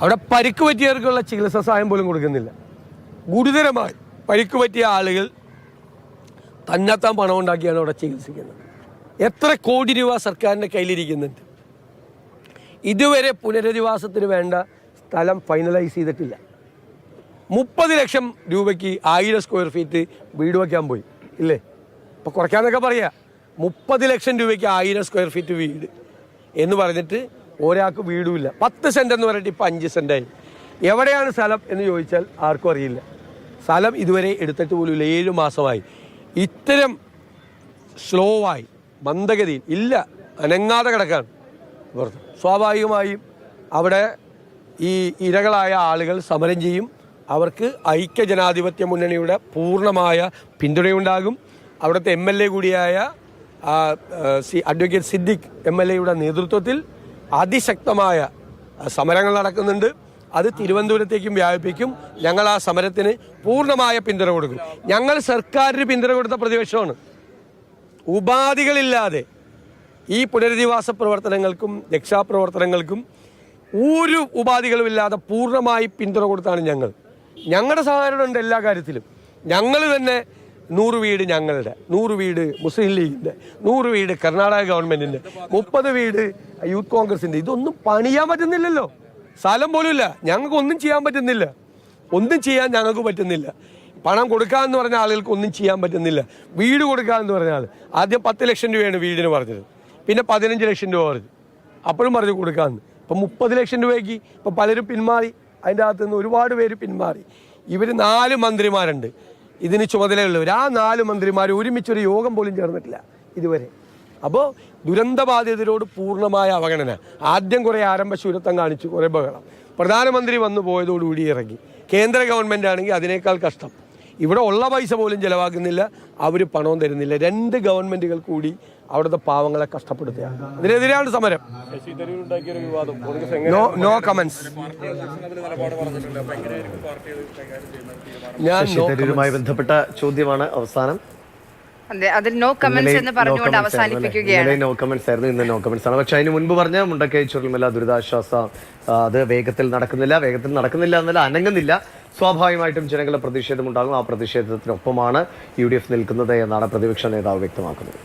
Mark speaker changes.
Speaker 1: അവിടെ പരിക്ക് പറ്റിയവർക്കുള്ള ചികിത്സാ സഹായം പോലും കൊടുക്കുന്നില്ല. ഗുരുതരമായി പരിക്ക് പറ്റിയ ആളുകൾ തന്നെത്താൻ പണം ഉണ്ടാക്കിയാണ് അവിടെ ചികിത്സിക്കുന്നത്. എത്ര കോടി രൂപ സർക്കാരിന്റെ കയ്യിലിരിക്കുന്നുണ്ട്. ഇതുവരെ പുനരധിവാസത്തിന് വേണ്ട സ്ഥലം ഫൈനലൈസ് ചെയ്തിട്ടില്ല. മുപ്പത് ലക്ഷം രൂപയ്ക്ക് ആയിരം സ്ക്വയർ ഫീറ്റ് വീട് വയ്ക്കാൻ പോയി ഇല്ലേ? ഇപ്പോൾ കുറയ്ക്കാന്നൊക്കെ പറയാ. മുപ്പത് ലക്ഷം രൂപയ്ക്ക് ആയിരം സ്ക്വയർ ഫീറ്റ് വീട് എന്ന് പറഞ്ഞിട്ട് ഒരാൾക്ക് വീടുമില്ല. പത്ത് സെന്റ് എന്ന് പറഞ്ഞിട്ട് ഇപ്പം അഞ്ച് സെന്റായി എവിടെയാണ് സ്ഥലം എന്ന് ചോദിച്ചാൽ ആർക്കും അറിയില്ല. സ്ഥലം ഇതുവരെ എടുത്തിട്ട് പോലുമില്ല ഏഴ് മാസമായി. ഇത്തരം സ്ലോ ആയി മന്ദഗതിയിൽ ഇല്ല. അനങ്ങാതെ കിടക്കാണ്. സ്വാഭാവികമായും അവിടെ ഈ ഇരകളായ ആളുകൾ സമരം ചെയ്യും. അവർക്ക് ഐക്യ ജനാധിപത്യ മുന്നണിയുടെ പൂർണമായ പിന്തുണയുണ്ടാകും. അവിടുത്തെ എം എൽ എ കൂടിയായ C advocate Siddique M L എയുടെ നേതൃത്വത്തിൽ അതിശക്തമായ സമരങ്ങൾ നടക്കുന്നുണ്ട്. അത് തിരുവനന്തപുരത്തേക്കും വ്യാപിപ്പിക്കും. ഞങ്ങൾ ആ സമരത്തിന് പൂർണമായ പിന്തുണ കൊടുക്കും. ഞങ്ങൾ സർക്കാരിന് പിന്തുണ കൊടുത്ത പ്രതിപക്ഷമാണ്. ഉപാധികളില്ലാതെ ഈ പുനരധിവാസ പ്രവർത്തനങ്ങൾക്കും രക്ഷാപ്രവർത്തനങ്ങൾക്കും ഒരു ഉപാധികളുമില്ലാതെ പൂർണമായി പിന്തുണ കൊടുത്താണ് ഞങ്ങൾ. ഞങ്ങളുടെ സഹകരണം ഉണ്ട് എല്ലാ കാര്യത്തിലും. ഞങ്ങൾ തന്നെ നൂറ് വീട് ഞങ്ങളുടെ നൂറ് വീട് മുസ്ലിം ലീഗിന്റെ നൂറ് വീട് കർണാടക ഗവൺമെന്റിന്റെ മുപ്പത് വീട് യൂത്ത് കോൺഗ്രസിന്റെ ഇതൊന്നും പണിയാൻ പറ്റുന്നില്ലല്ലോ. സ്ഥലം പോലും ഇല്ല ഞങ്ങൾക്ക് ഒന്നും ചെയ്യാൻ പറ്റുന്നില്ല. ഒന്നും ചെയ്യാൻ ഞങ്ങൾക്ക് പറ്റുന്നില്ല. പണം കൊടുക്കാമെന്ന് പറഞ്ഞ ആളുകൾക്ക് ഒന്നും ചെയ്യാൻ പറ്റുന്നില്ല. വീട് കൊടുക്കാമെന്ന് പറഞ്ഞ ആൾ ആദ്യം പത്ത് ലക്ഷം രൂപയാണ് വീടിന് പറഞ്ഞത്. പിന്നെ പതിനഞ്ച് ലക്ഷം രൂപ പറഞ്ഞു. അപ്പോഴും പറഞ്ഞു കൊടുക്കാമെന്ന് ഇപ്പം മുപ്പത് ലക്ഷം രൂപയ്ക്ക് ഇപ്പം പലരും പിന്മാറി. അതിന്റെ അകത്തുനിന്ന് ഒരുപാട് പേര് പിന്മാറി. ഇവർ നാല് മന്ത്രിമാരുണ്ട്. ഇതിന് ചുമതലയുള്ളവർ ആ നാല് മന്ത്രിമാർ ഒരുമിച്ചൊരു യോഗം പോലും ചേർന്നിട്ടില്ല ഇതുവരെ. അപ്പോൾ ദുരന്തബാധിതരോട് പൂർണമായ അവഗണന. ആദ്യം കുറേ ആരംഭശൂരത്വം കാണിച്ചു കുറേ ബഹളം. പ്രധാനമന്ത്രി വന്നു പോയതോടുകൂടി ഇറങ്ങി. കേന്ദ്ര ഗവൺമെന്റ് ആണെങ്കിൽ അതിനേക്കാൾ കഷ്ടം. ഇവിടെ ഉള്ള പൈസ പോലും ചിലവാക്കുന്നില്ല. അവർ പണവും തരുന്നില്ല. രണ്ട് ഗവൺമെന്റുകൾ കൂടി അവിടുത്തെ പാവങ്ങളെ കഷ്ടപ്പെടുത്തുകയാണ്. അതിനെതിരെയാണ് സമരം.
Speaker 2: ശശി ഉണ്ടാക്കിയ ഒരു വിവാദം. കോൺഗ്രസ് എങ്ങനെ
Speaker 1: നോ നോ കമൻസ് ഞാൻ
Speaker 3: ബന്ധപ്പെട്ട ചോദ്യമാണ് അവസാനം.
Speaker 4: അതെ അതിൽ നോ കമന്റ്സ് എന്ന് പറഞ്ഞുകൊണ്ട് അവസാനിപ്പിക്കുകയാണ്.
Speaker 3: നോ കമന്റ്സ് ആയിരുന്നു ഇന്ന് നോ കമന്റ്സ് ആണ്. പക്ഷെ അതിന് മുൻപ് പറഞ്ഞ മുണ്ടക്കൈ ചുരുൾമല ദുരിതാശ്വാസ അത് വേഗത്തിൽ നടക്കുന്നില്ല വേഗത്തിൽ നടക്കുന്നില്ല എന്നല്ല അനങ്ങുന്നില്ല. സ്വാഭാവികമായിട്ടും ജനങ്ങളുടെ പ്രതിഷേധമുണ്ടാകും. ആ പ്രതിഷേധത്തിനൊപ്പമാണ് യു ഡി എഫ് നിൽക്കുന്നത് എന്നാണ് പ്രതിപക്ഷ നേതാവ് വ്യക്തമാക്കുന്നത്.